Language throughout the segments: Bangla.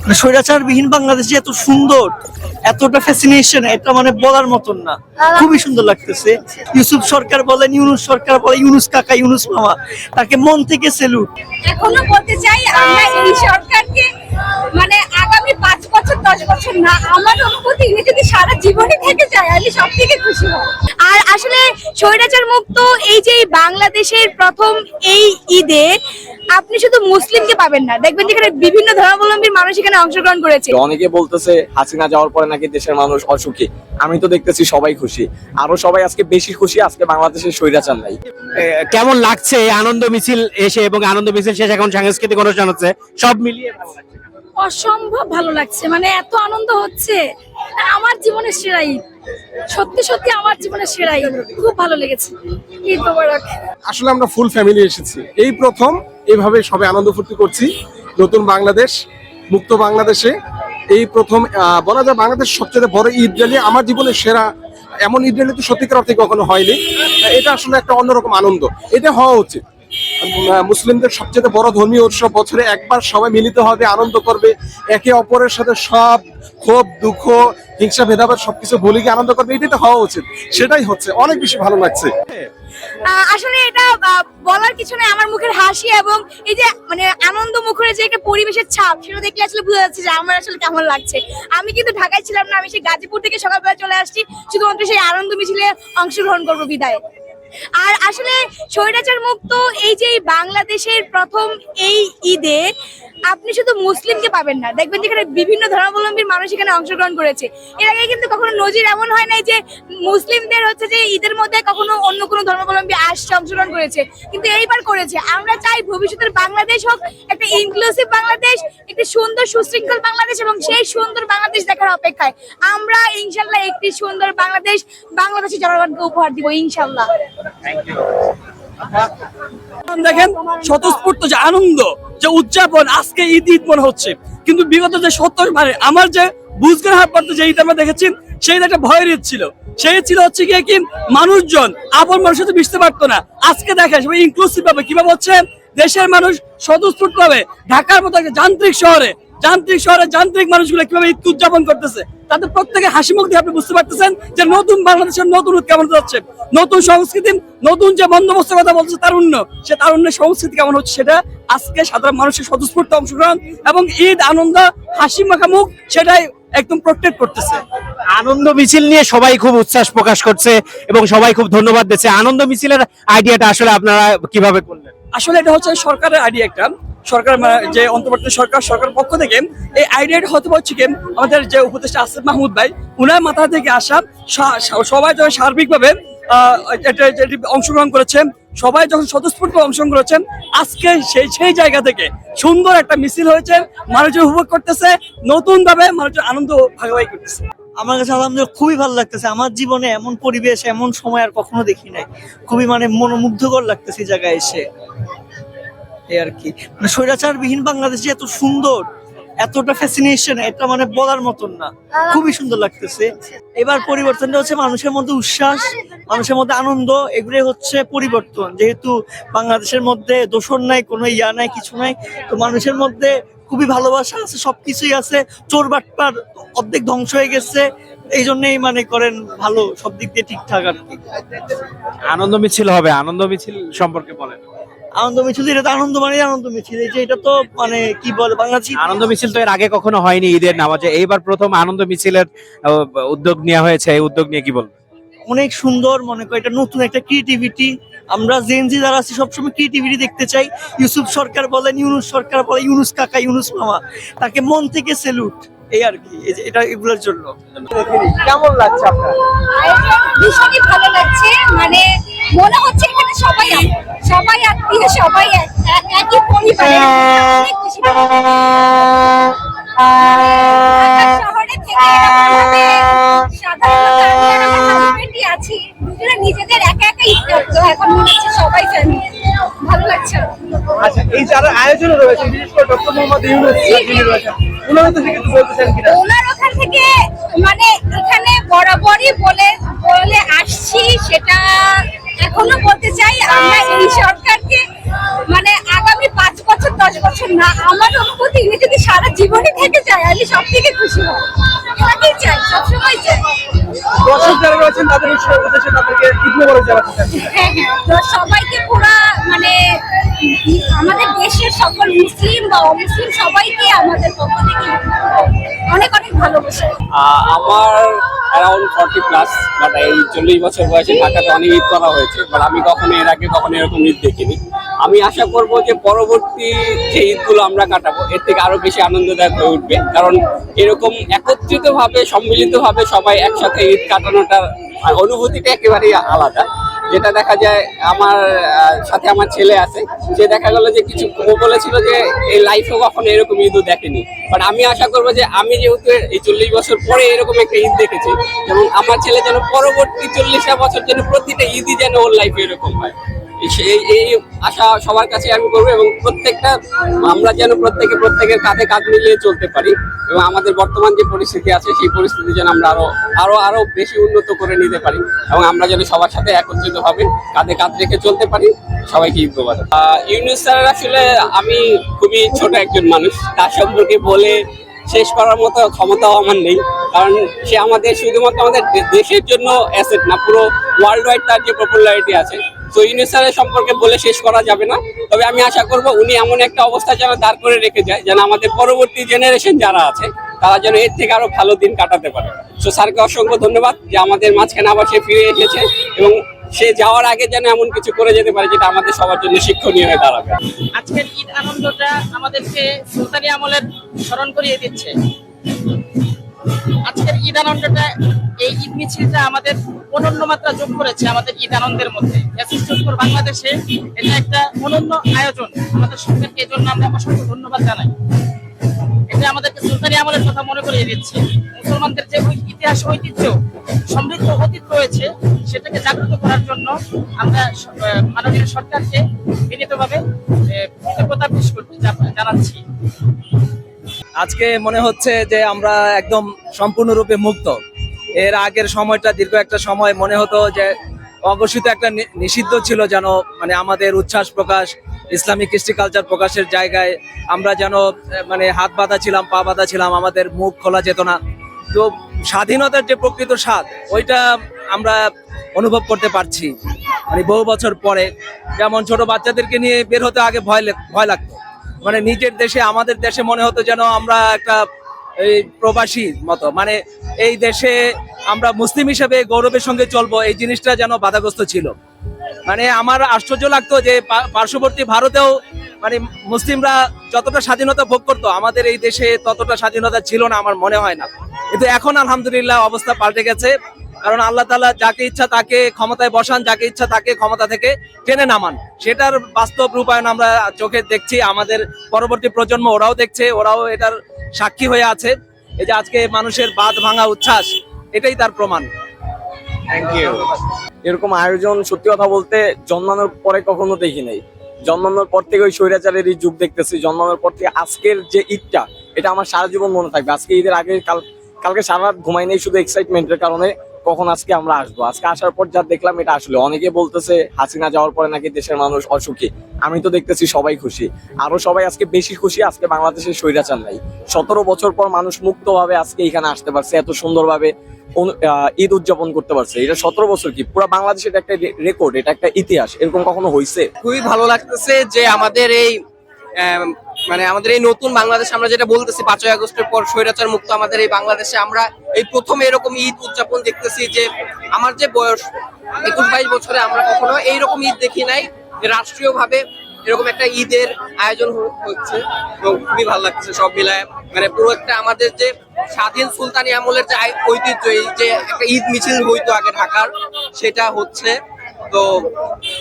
মানে স্বৈরাচারবিহীন বাংলাদেশ যে এত সুন্দর এতটা ফ্যাসিনেশন এটা মানে বলার মতন না। খুবই সুন্দর লাগতেছে। ইউসুফ সরকার বলেন ইউনুস সরকার বলে ইউনুস কাকা ইউনুস মামা তাকে মন থেকে সেলুট এখনও বলতে চাই আমরা এই সরকারকে মানে আগামী পাঁচ বছর দশ বছর না আমার অনুভূতি ইনি যদি সারা জীবনই থেকে যায় আমি সব থেকে খুশি হব। আর আসলে স্বৈরাচার মুক্ত এই যে বাংলাদেশের প্রথম এই ঈদে আপনি শুধু মুসলিমকে পাবেন না। দেখবেন যেখানে বিভিন্ন ধর্মাবলম্বীর মানুষ এখানে অংশগ্রহণ করেছে। অনেকে বলতেছে হাসিনা যাওয়ার পরে নাকি দেশের মানুষ অসুখী। আমি তো দেখতেছি সবাই খুশি। আরও সবাই আজকে বেশি খুশি আজকে বাংলাদেশের স্বৈরাচার নাই। কেমন লাগছে এই আনন্দ মিছিল এসে এবং আনন্দ মিছিল শেষ এখন সাংস্কৃতিক অনুষ্ঠান হচ্ছে? সব মিলিয়ে ভালো লাগছে। অসম্ভব ভালো লাগছে। মানে এত আনন্দ হচ্ছে। আমার জীবনের সেরা ঈদ সত্যি সত্যি আমার জীবনের সেরা ঈদ খুব ভালো লেগেছে। ঈদ আসলে আমরা ফুল ফ্যামিলি এসেছি। এই প্রথম এইভাবে সবাই আনন্দ ফুর্তি করছি। নতুন বাংলাদেশ, মুক্ত বাংলাদেশে। এই প্রথম বলা যায় বাংলাদেশ সবচেয়ে বড় ঈদ র্যালি আমার জীবনের সেরা, এমন ঈদ র্যালি তো সত্যিকার অর্থে কখনো হয়নি। এটা আসলে একটা অন্যরকম আনন্দ। এটা হওয়া উচিত। মুসলিমদের সবচেয়ে বড় ধর্মীয় উৎসব বছরে একবার সবাই মিলিত হবে আনন্দ করবে। একে অপরের সাথে সব ক্ষোভ, দুঃখ, হিংসা, ভেদাভেদ সবকিছু ভুলে গিয়ে আনন্দ করবে, এটাই তো হওয়া উচিত। সেটাই হচ্ছে। অনেক বেশি ভালো লাগছে। আসলে এটা বলার কিছু নেই। আমার মুখের হাসি এবং এই যে মানে আনন্দ মুখরে যে একটা পরিবেশের ছাপ, সেটা দেখলে আসলে বোঝা যাচ্ছে যে আমার আসলে কেমন লাগছে। আমি কিন্তু ঢাকায় ছিলাম না, আমি সেই গাজীপুর থেকে সকালবেলা চলে আসছি। শুধুমাত্র সেই আনন্দ মিছিলে অংশগ্রহণ করব বিদায়। আর আসলে স্বৈরাচার মুক্ত এই যে বাংলাদেশের প্রথম এই ঈদে আপনি শুধু মুসলিমকে পাবেন না। দেখবেন যেখানে বিভিন্ন ধর্মাবলম্বীর মানুষ এখানে অংশগ্রহণ করেছে। এর আগে কিন্তু কখনো নজির এমন হয় নাই যে মুসলিমদের হচ্ছে যে ঈদের মধ্যে কখনো অন্য কোনো ধর্মাবলম্বী আসছে, অংশগ্রহণ করেছে। কিন্তু এইবার করেছে। আমরা চাই ভবিষ্যতের বাংলাদেশ হোক, একটা ইনক্লুসিভ বাংলাদেশ, একটি সুন্দর সুশৃঙ্খল বাংলাদেশ এবং সেই সুন্দর বাংলাদেশ দেখার অপেক্ষায়। আমরা ইনশাল্লাহ একটি সুন্দর বাংলাদেশ, বাংলাদেশের জনগণকে উপহার দিব, ইনশাল্লাহ। দেখেন, স্বতঃস্ফূর্ত যে আনন্দ। যে উদযাপন আজকে ঈদ ঈদ মনে হচ্ছে। কিন্তু বিগত যে সত্তর মানে আমার যে বুঝগান হাত যে ঈদ আমরা দেখেছি, সেই একটা ভয়ের ঈদ ছিল। সেই ছিল হচ্ছে গিয়ে কি, মানুষজন আপন মানুষের সাথে মিশতে পারতো না। আজকে দেখেন সবাই ইনক্লুসিভ ভাবে কীভাবে হচ্ছে, দেশের মানুষ স্বতঃস্ফূর্ত ভাবে ঢাকার মতো একটা যান্ত্রিক শহরে যান্ত্রিক শহরে যান্ত্রিক মানুষগুলো কীভাবে ঈদ উদযাপন করতেছে? তাদের প্রত্যেকে হাসি মুখ দিয়ে আপনি বুঝতে পারতেছেন যে নতুন বাংলাদেশের নতুন ঈদ কেমন যাচ্ছে নতুন সংস্কৃতি নতুন যে বন্দোবস্তের কথা বলছে তারুণ্য সে তারুণ্যের সংস্কৃতি কেমন হচ্ছে সেটা আজকে সাধারণ মানুষের স্বতঃস্ফূর্ত অংশগ্রহণ এবং ঈদ আনন্দ হাসি মাখা মুখ সেটাই একদম প্রোটেক্ট করতেছে। আনন্দ মিছিল নিয়ে সবাই খুব উচ্ছ্বাস প্রকাশ করছে এবং সবাই খুব ধন্যবাদ দিচ্ছে। আনন্দ মিছিলের আইডিয়াটা আসলে আপনারা কীভাবে করলেন? আসলে এটা হচ্ছে সরকারের আইডিয়া একটা। সরকার মানে যে অন্তর্বর্তী সরকার সরকারের পক্ষ থেকে এই আইডিয়াটা হতে হচ্ছে কি আমাদের যে উপদেষ্টা আসিফ মাহমুদ ভাই, উনার মাথা থেকে আসা সবাই যখন সার্বিকভাবে অংশগ্রহণ করেছেন, সবাই যখন স্বতঃস্ফূর্ত অংশগ্রহণ করেছেন, আজকে সেই সেই জায়গা থেকে সুন্দর একটা মিছিল হয়েছে, মানুষজন উপভোগ করতেছে নতুন ভাবে মানুষজন আনন্দ ভাগাভাগি করতেছে। আমার কাছে আলহামদুলিল্লাহ খুবই ভালো লাগতেছে। আমার জীবনে এমন পরিবেশ, এমন সময় আর কখনো দেখি নাই। খুবই মানে মনোমুগ্ধকর লাগতেছে জায়গায় এসে। এই আর কি। মানে স্বৈরাচারবিহীন বাংলাদেশ এত সুন্দর, এতটা ফ্যাসিনেশন এটা মানে বলার মতন না। খুবই সুন্দর লাগতেছে। এবার পরিবর্তনটা হচ্ছে মানুষের মধ্যে উচ্ছ্বাস, মানুষের মধ্যে আনন্দ, এগুলোই হচ্ছে পরিবর্তন। যেহেতু বাংলাদেশের মধ্যে দোষর নাই, কোনো ইয়া নাই, কিছু নাই, তো মানুষের মধ্যে খুবই ভালোবাসা আছে, সবকিছুই আছে। চোর বাটপার অর্ধেক ধ্বংস হয়ে গেছে। এই জন্যই মানে করেন ভালো সব দিক দিয়ে ঠিকঠাক আর কি। আনন্দ মিছিল হবে, আনন্দ মিছিল সম্পর্কে বলেন। আনন্দ মিছিল এটা তো আনন্দ মানে আনন্দ মিছিল। এই যে এটা তো মানে কি বলে বাংলাদেশি আনন্দ মিছিল তো এর আগে কখনো হয়নি ঈদের নামাজে। এইবার প্রথম আনন্দ মিছিলের আহ, উদ্যোগ নেওয়া হয়েছে। এই উদ্যোগ নিয়ে কি বলবেন অনেক সুন্দর মনে করি এটা নতুন একটা ক্রিয়েটিভিটি আমরা জেনজি যারা আছি সবসময় ক্রিয়েটিভিটি দেখতে চাই। ইউসুফ সরকার বলেন ইউনুস সরকার বলে ইউনুস কাকা ইউনুস মামা। তাকে মন থেকে সেলুট এই আর কি এটা এগুলোর জন্য। কেমন লাগছে আপনার? ভীষণই ভালো লাগছে। মানে মনে হচ্ছে সবাই সবাই আত্মীয় সবাই এক- এক- একই। ঢাকা শহরে থেকে সাধারণত আছি নিজেদের একা একা ঈদ করতো এখন মনে হচ্ছে সবাই ফ্যামিলি ভালো লাগছে? আচ্ছা এই যারা আয়োজন রয়েছে বিশেষ করে ডক্টর মোহাম্মদ ইউনুস যিনি তো কিছু বলতে কিনা? ওনার ওখান থেকে মানে এখানে বরাবরই বলে বলে আসছি সেটা এখনও বলতে চাই আমরা এই সরকারকে মানে আগামী পাঁচ বছর দশ বছর না আমার অনুভূতি ইনি যদি সারা জীবনই থেকে যায় আমি সব থেকে খুশি হব। এটাকেই চাই সবসময় চাই। দর্শক যারা রয়েছেন তাদের উদ্দেশ্যে তাদেরকে ঈদ মোবারক জানাতে চাই। হ্যাঁ হ্যাঁ সবাইকে পুরা মানে আমাদের দেশের সকল মুসলিম বা অমুসলিম সবাইকে আমাদের পক্ষ থেকে অনেক অনেক ভালোবাসা। আমার অ্যারাউন্ড ফর্টি প্লাস বাট এই চল্লিশ বছর বয়সে ঢাকাতে অনেক ঈদ করা হয়েছে বাট আমি কখনো এর আগে কখনো এরকম ঈদ দেখিনি। আমি আশা করব যে পরবর্তী যে ঈদগুলো আমরা কাটাবো, এর থেকে আরও বেশি আনন্দদায়ক হয়ে উঠবে। কারণ এরকম একত্রিত ভাবে সম্মিলিত ভাবে সবাই একসাথে ঈদ কাটানোটার অনুভূতিটা একেবারেই আলাদা। যেটা দেখা যায় আমার সাথে আমার ছেলে আছে, সে দেখা গেল যে কিছু ও বলেছিল যে এই লাইফেও কখনো এরকম ঈদও দেখেনি। বাট আমি আশা করব যে আমি যেহেতু এই চল্লিশ বছর পরে এরকম একটা ঈদ দেখেছি, এবং আমার ছেলে যেন পরবর্তী চল্লিশটা বছর যেন প্রতিটা ঈদই যেন ওর লাইফে এরকম হয়। এই- আশা সবার কাছে আমি করব এবং প্রত্যেকটা আমরা যেন প্রত্যেকে প্রত্যেকের কাঁধে কাঁধ মিলিয়ে চলতে পারি এবং আমাদের বর্তমান যে পরিস্থিতি আছে সেই পরিস্থিতি যেন আমরা আরও আরও আরও বেশি উন্নত করে নিতে পারি এবং আমরা যেন সবার সাথে একত্রিত ভাবে কাঁধে কাঁধ রেখে চলতে পারি। সবাইকে আহ, ইউনুস স্যার আসলে আমি খুবই ছোট একজন মানুষ। তার সম্পর্কে বলে শেষ করার মতো ক্ষমতাও আমার নেই। কারণ সে আমাদের শুধুমাত্র আমাদের দেশের জন্য অ্যাসেট না পুরো ওয়ার্ল্ড ওয়াইড তার যে পপুলারিটি আছে তো ইউনুস স্যারের সম্পর্কে বলে শেষ করা যাবে না। তবে আমি আশা করব উনি এমন একটা অবস্থা যেন দাঁড় করে রেখে যায়, যেন আমাদের পরবর্তী জেনারেশন যারা আছে, তারা যেন এর থেকে আরও ভালো দিন কাটাতে পারে। তো স্যারকে অসংখ্য ধন্যবাদ যে আমাদের মাঝখানে আবার সে ফিরে এসেছে এবং সে যাওয়ার আগে যেন এমন কিছু করে যেতে পারে যেটা আমাদের সবার জন্য শিক্ষণীয় হয়ে দাঁড়াবে। আজকের ঈদ আনন্দটা আমাদেরকে সুলতানি আমলের স্মরণ করিয়ে দিচ্ছে। আজকের ঈদ আনন্দটা, এই ঈদ মিছিলটা আমাদের অনন্য মাত্রা যোগ করেছে আমাদের ঈদ আনন্দের মধ্যে। বাংলাদেশে এটা একটা অনন্য আয়োজন। আমাদের সরকারকে এই জন্য আমরা অসংখ্য ধন্যবাদ জানাই। এটা আমাদেরকে সুলতানি আমলের কথা মনে করিয়ে দিচ্ছে। মুসলমানদের যে ইতিহাস ঐতিহ্য, সমৃদ্ধ অতীত রয়েছে, সেটাকে জাগ্রত করার জন্য আমরা মাননীয় সরকারকে বিনীতভাবে কৃতজ্ঞতা পেশ করতে জানাচ্ছি। আজকে মনে হচ্ছে যে আমরা একদম সম্পূর্ণরূপে মুক্ত। এর আগের সময়টা দীর্ঘ একটা সময় মনে হতো যে অঘোষিত একটা নিষিদ্ধ ছিল যেন মানে আমাদের উচ্ছ্বাস প্রকাশ, ইসলামিক কৃষ্টি কালচার প্রকাশের জায়গায় আমরা যেন মানে হাত বাঁধা ছিলাম, পা বাঁধা ছিলাম, আমাদের মুখ খোলা যেত না। তো স্বাধীনতার যে প্রকৃত স্বাদ, ওইটা আমরা অনুভব করতে পারছি। মানে বহু বছর পরে যেমন ছোট বাচ্চাদেরকে নিয়ে বের হতে আগে ভয় ভয় লাগতো। মানে নিজের দেশে, আমাদের দেশে মনে হতো যেন আমরা একটা এই প্রবাসী মতো। মানে এই দেশে আমরা মুসলিম হিসেবে গৌরবের সঙ্গে চলবো, এই জিনিসটা যেন বাধাগ্রস্ত ছিল। মানে আমার আশ্চর্য লাগতো যে পার্শ্ববর্তী ভারতেও মানে মুসলিমরা যতটা স্বাধীনতা ভোগ করতো, আমাদের এই দেশে ততটা স্বাধীনতা ছিল না আমার মনে হয় না। কিন্তু এখন আলহামদুলিল্লাহ অবস্থা পাল্টে গেছে। কারণ আল্লাহ তালা যাকে ইচ্ছা তাকে ক্ষমতায় বসান, যাকে ইচ্ছা তাকে ক্ষমতা থেকে টেনে নামান। সেটার বাস্তব রূপায়ণ আমরা চোখে দেখছি, আমাদের পরবর্তী প্রজন্ম ওরাও দেখছে, ওরাও এটার সাক্ষী হয়ে আছে। এই যে আজকে মানুষের বাঁধ ভাঙা উচ্ছ্বাস, এটাই তার প্রমাণ। এরকম আয়োজন সত্যি কথা বলতে জন্মানোর পরে কখনো দেখি নাই। জন্মানোর পর থেকে ওই স্বৈরাচারের এই যুগ দেখতেছি, জন্মানোর পর থেকে আজকের যে ঈদটা, এটা আমার সারা জীবন মনে থাকবে। আজকে ঈদের আগে কাল, কালকে সারা রাত ঘুমাই নেই, শুধু এক্সাইটমেন্টের কারণে কখন আজকে আমরা আসব? আজকে আসার পর যা দেখলাম এটা আসলে। অনেকে বলতেছে, হাসিনা যাওয়ার পরে নাকি দেশের মানুষ অসুখী। আমি তো দেখতেছি সবাই খুশি। আরও সবাই আজকে বেশি খুশি, আজকে বাংলাদেশের স্বৈরাচার নাই। সতেরো বছর পর মানুষ মুক্তভাবে আজকে এখানে আসতে পারছে, এত সুন্দরভাবে ঈদ উদযাপন করতে পারছে। এটা সতেরো বছর কি? পুরো বাংলাদেশের এটা একটা রেকর্ড এটা একটা ইতিহাস। এরকম কখনো হয়েছে খুবই ভালো লাগতেছে যে আমাদের এই মানে আমাদের এই নতুন বাংলাদেশ আমরা যেটা বলতেছি, পাঁচই আগস্টের পর স্বৈরাচার মুক্ত আমাদের এই বাংলাদেশে আমরা এই প্রথম এরকম ঈদ উদযাপন দেখতেছি যে আমার যে বয়স, একুশ বাইশ বছরে আমরা কখনো এইরকম ঈদ দেখি নাই যে রাষ্ট্রীয়ভাবে এরকম একটা ঈদের আয়োজন হচ্ছে। এবং খুবই ভালো লাগছে সব মিলায়। মানে পুরো একটা আমাদের যে স্বাধীন সুলতানি আমলের যে ঐতিহ্য, এই যে একটা ঈদ মিছিল হইতো আগে ঢাকার, সেটা হচ্ছে। তো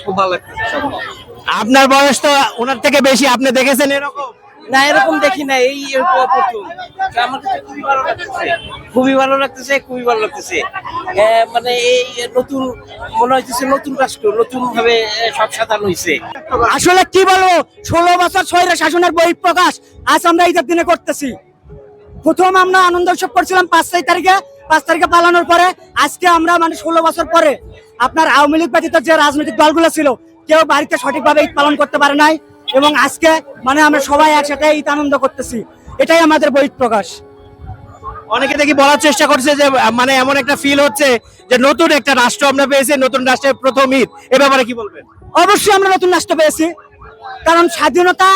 খুব ভালো লাগছে সব। আপনার বয়স তো ওনার থেকে বেশি আপনি দেখেছেন এরকম? না এরকম দেখি না এই প্রথম আমার কাছে খুবই ভালো লাগতেছে খুবই ভালো লাগতেছে খুবই ভালো লাগতেছে। মানে এই নতুন মনে হইতেছে নতুন রাষ্ট্র নতুন ভাবে সব সাজানো হয়েছে আসলে কি বলব ষোলো বছর ছয়রা শাসনের বই প্রকাশ আজ আমরা ঈদের দিনে করতেছি। প্রথম আমরা আনন্দ উৎসব করছিলাম পাঁচ ছয় তারিখে পাঁচ তারিখে পালানোর পরে আজকে আমরা মানে ষোলো বছর পরে আপনার আওয়ামী লীগ ব্যতীত যে রাজনৈতিক দলগুলো ছিল কেউ বাড়িতে সঠিকভাবে ঈদ পালন করতে পারে নাই এবং আজকে মানে আমরা সবাই একসাথে ঈদ আনন্দ করতেছি। এটাই আমাদের বহিঃ প্রকাশ অনেকে দেখি বলার চেষ্টা করছে যে মানে এমন একটা ফিল হচ্ছে যে নতুন একটা রাষ্ট্র আমরা পেয়েছি নতুন রাষ্ট্রের প্রথম ঈদ। এ ব্যাপারে কি বলবেন? অবশ্যই আমরা নতুন রাষ্ট্র পেয়েছি। কারণ স্বাধীনতা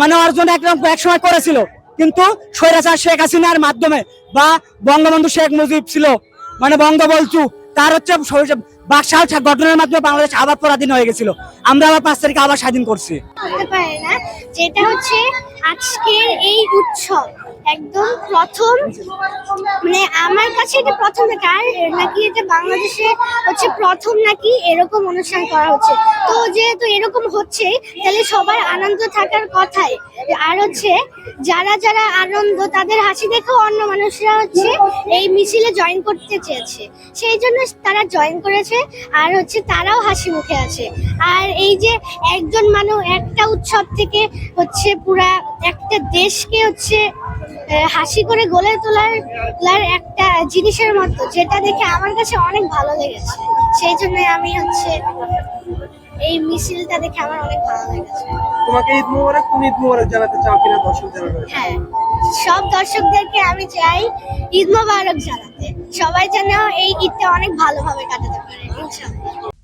মানে অর্জন একদম এক সময় করেছিল। কিন্তু স্বৈরাচার শেখ হাসিনার মাধ্যমে বা বঙ্গবন্ধু শেখ মুজিব ছিল মানে বঙ্গবন্ধু তার হচ্ছে বাকশাল গঠনের মাধ্যমে বাংলাদেশ আবার পরাধীন হয়ে গেছিল। আমরা আবার পাঁচ তারিখে আবার স্বাধীন করছি। না, যেটা হচ্ছে আজকের এই উৎসব। একদম প্রথম মানে আমার কাছে এটা প্রথম নাকি, আর নাকি এটা বাংলাদেশে হচ্ছে প্রথম নাকি এরকম অনুষ্ঠান করা হচ্ছে। তো যেহেতু এরকম হচ্ছে, তাহলে সবার আনন্দ থাকার কথাই। আর হচ্ছে, যারা যারা আনন্দ, তাদের হাসি দেখেও অন্য মানুষরা হচ্ছে এই মিছিলে জয়েন করতে চেয়েছে। সেই জন্য তারা জয়েন করেছে, আর হচ্ছে তারাও হাসি মুখে আছে। আর এই যে একজন মানুষ, একটা উৎসব থেকে হচ্ছে পুরা একটা দেশকে হচ্ছে হাসি করে গলে তোলার তোলার একটা জিনিসের মতো যেটা দেখে আমার কাছে অনেক ভালো লেগেছে। সেই জন্য আমি হচ্ছে এই মিছিলটা দেখে আমার অনেক ভালো লেগেছে। তোমাকে ঈদ মোবারক তুমি ঈদ মোবারক জানাতে চাও কিনা দর্শক হ্যাঁ সব দর্শকদেরকে আমি চাই ঈদ মোবারক জানাতে। সবাই যেন এই ঈদটা অনেক ভালোভাবে কাটাতে পারে ইনশাআল্লাহ।